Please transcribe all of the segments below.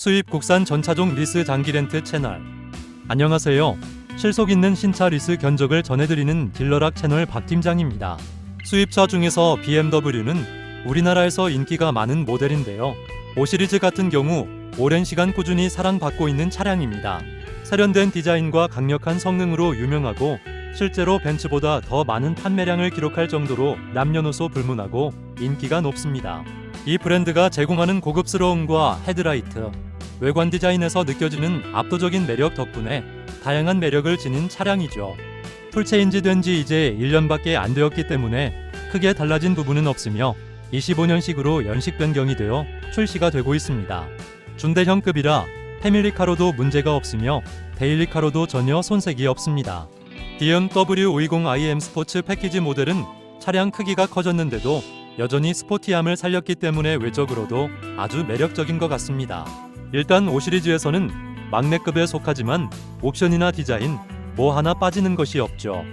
수입 국산 전차종 리스 장기 렌트 채널. 안녕하세요. 실속 있는 신차 리스 견적을 전해드리는 딜러락 채널 박 팀장입니다. 수입차 중에서 BMW는 우리나라에서 인기가 많은 모델인데요. 5 시리즈 같은 경우 오랜 시간 꾸준히 사랑받고 있는 차량입니다. 세련된 디자인과 강력한 성능으로 유명하고 실제로 벤츠보다 더 많은 판매량을 기록할 정도로 남녀노소 불문하고 인기가 높습니다. 이 브랜드가 제공하는 고급스러움과 헤드라이트, 외관 디자인에서 느껴지는 압도적인 매력 덕분에 다양한 매력을 지닌 차량이죠. 풀체인지 된 지 이제 1년밖에 안 되었기 때문에 크게 달라진 부분은 없으며 25년식으로 연식 변경이 되어 출시가 되고 있습니다. 중대형급이라 패밀리카로도 문제가 없으며 데일리카로도 전혀 손색이 없습니다. BMW 520iM 스포츠 패키지 모델은 차량 크기가 커졌는데도 여전히 스포티함을 살렸기 때문에 외적으로도 아주 매력적인 것 같습니다. 일단 5 시리즈에서는 막내급에 속하지만 옵션이나 디자인 뭐 하나 빠지는 것이 없죠.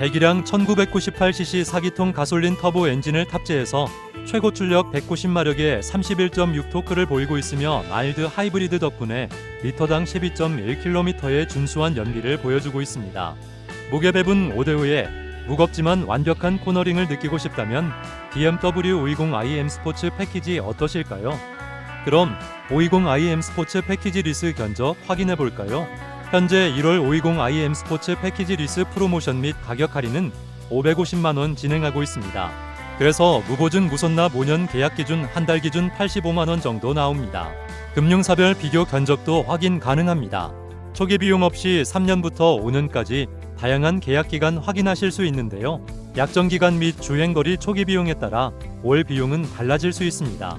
배기량 1998cc 4기통 가솔린 터보 엔진을 탑재해서 최고 출력 190마력의 31.6 토크를 보이고 있으며 마일드 하이브리드 덕분에 리터당 12.1km의 준수한 연비를 보여주고 있습니다. 무게 배분 5대5에 무겁지만 완벽한 코너링을 느끼고 싶다면 BMW 520iM 스포츠 패키지 어떠실까요? 그럼 520iM 스포츠 패키지 리스 견적 확인해 볼까요? 현재 1월 520iM 스포츠 패키지 리스 프로모션 및 가격 할인은 550만 원 진행하고 있습니다. 그래서 무보증 무손납 5년 계약 기준 한 달 기준 85만 원 정도 나옵니다. 금융사별 비교 견적도 확인 가능합니다. 초기 비용 없이 3년부터 5년까지 다양한 계약 기간 확인하실 수 있는데요. 약정 기간 및 주행 거리 초기 비용에 따라 월 비용은 달라질 수 있습니다.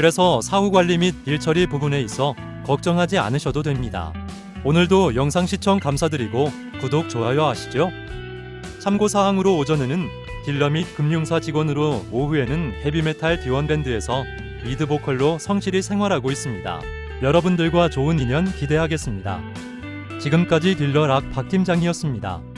그래서 사후 관리 및 일 처리 부분에 있어 걱정하지 않으셔도 됩니다. 오늘도 영상 시청 감사드리고 구독, 좋아요 하시죠. 참고 사항으로 오전에는 딜러 및 금융사 직원으로 오후에는 헤비메탈 디원밴드에서 리드 보컬로 성실히 생활하고 있습니다. 여러분들과 좋은 인연 기대하겠습니다. 지금까지 딜러 락 박 팀장이었습니다.